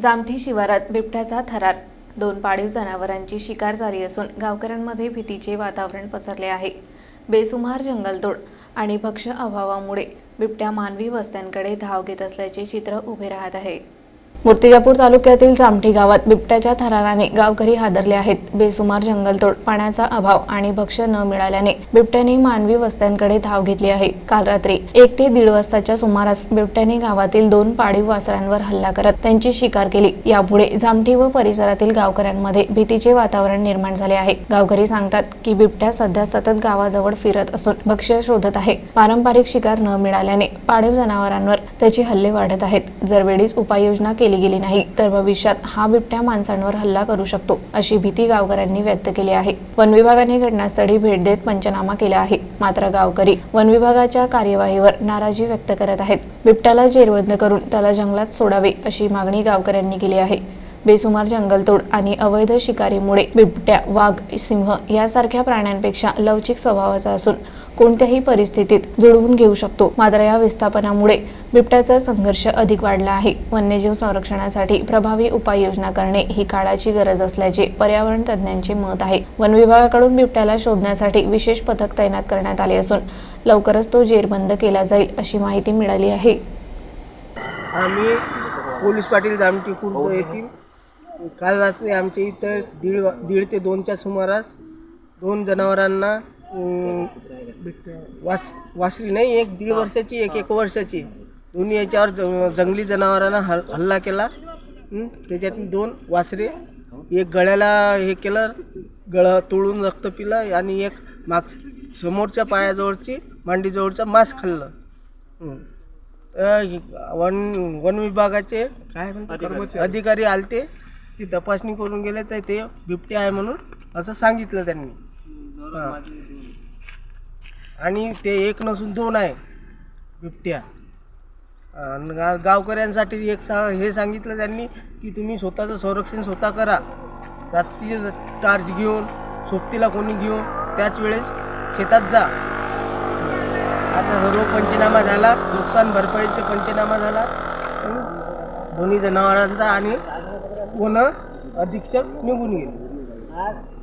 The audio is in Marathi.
जामठी शिवारात बिबट्याचा थरार. दोन पाळीव जनावरांची शिकार झाली असून गावकऱ्यांमध्ये भीतीचे वातावरण पसरले आहे. बेसुमार जंगलतोड आणि भक्ष्य अभावामुळे बिबट्या मानवी वस्त्यांकडे धाव घेत असल्याचे चित्र उभे राहत आहे. मूर्तिजापूर तालुक्यातील जामठी गावात बिबट्याच्या थराराने गावकरी हादरले आहेत. बेसुमार जंगलतोड पाण्याचा अभाव आणि भक्ष्य न मिळाल्याने बिबट्याने मानवी वस्त्यांकडे धाव घेतली आहे. काल रात्री एक ते दीड वाजताच्या सुमारास बिबट्याने गावातील दोन पाळीव वासरांवर हल्ला करत त्यांची शिकार केली. यापुढे जामठी व परिसरातील गावकऱ्यांमध्ये भीतीचे वातावरण निर्माण झाले आहे. गावकरी सांगतात की बिबट्या सध्या सतत गावाजवळ फिरत असून भक्ष्य शोधत आहे. पारंपरिक शिकार न मिळाल्याने पाळीव जनावरांवर त्याचे हल्ले वाढत आहेत. जर वेळीच उपाययोजना केली गेली नाही तर भविष्यात हा बिबट्या माणसांवर हल्ला करू शकतो अशी भीती गावकऱ्यांनी व्यक्त केली आहे. वन विभागाने घटनास्थळी भेट देत पंचनामा केला आहे. मात्र गावकरी वन विभागाच्या कार्यवाहीवर नाराजी व्यक्त करत आहेत. बिबट्याला जेरबंद करून त्याला जंगलात सोडावे अशी मागणी गावकऱ्यांनी केली आहे. बेसुमार जंगलतोड आणि अवैध शिकारीमुळे बिबट्या वाघ सिंह यासारख्या प्राण्यांपेक्षा लवचिक स्वभावाचा असून कोणत्याही परिस्थितीत जुळवून घेऊ शकतो. मात्र या विस्थापनामुळे बिबट्याचा संघर्ष अधिक वाढला आहे. वन्यजीव संरक्षणासाठी प्रभावी उपाययोजना करणे ही काळाची गरज असल्याचे पर्यावरण तज्ज्ञांचे मत आहे. वन विभागाकडून बिबट्याला शोधण्यासाठी विशेष पथक तैनात करण्यात आले असून लवकरच तो जेरबंद केला जाईल अशी माहिती मिळाली आहे. आम्ही पोलीस पाटील जामटी येथील काल रात्री आमच्या इथं दीड वा- दीड ते दोनच्या सुमारास दोन जनावरांना अं, वास वासली नाही एक दीड वर्षाची एक एक वर्षाची. दोन्ही याच्यावर ज- जंगली जनावरांना हल हल्ला केला. हं, त्याच्यातून दोन वासरे एक गळ्याला हे केलं गळं तोडून रक्त पिलं आणि एक माग समोरच्या पायाजवळची मांडीजवळचा मांस खाल्लं. हं. अ, वन वन विभागाचे काय म्हणतात? अधिकारी आलते. ती तपासणी करून गेले तर ते बिबटे आहे म्हणून असं सांगितलं त्यांनी. हा. आणि ते एक नसून दोन आहे बिबट्या. अन गा गावकऱ्यांसाठी एक सा हे सांगितलं त्यांनी की तुम्ही स्वतःचं संरक्षण स्वतः करा. रात्री टार्च घेऊन सोबतीला कोणी घेऊन त्याच वेळेस शेतात जा. आता सर्व पंचनामा झाला नुकसान भरपाईचा पंचनामा झाला. दोन्ही जनावरांचा आणि पुन्हा अधीक्षक निघून गेले.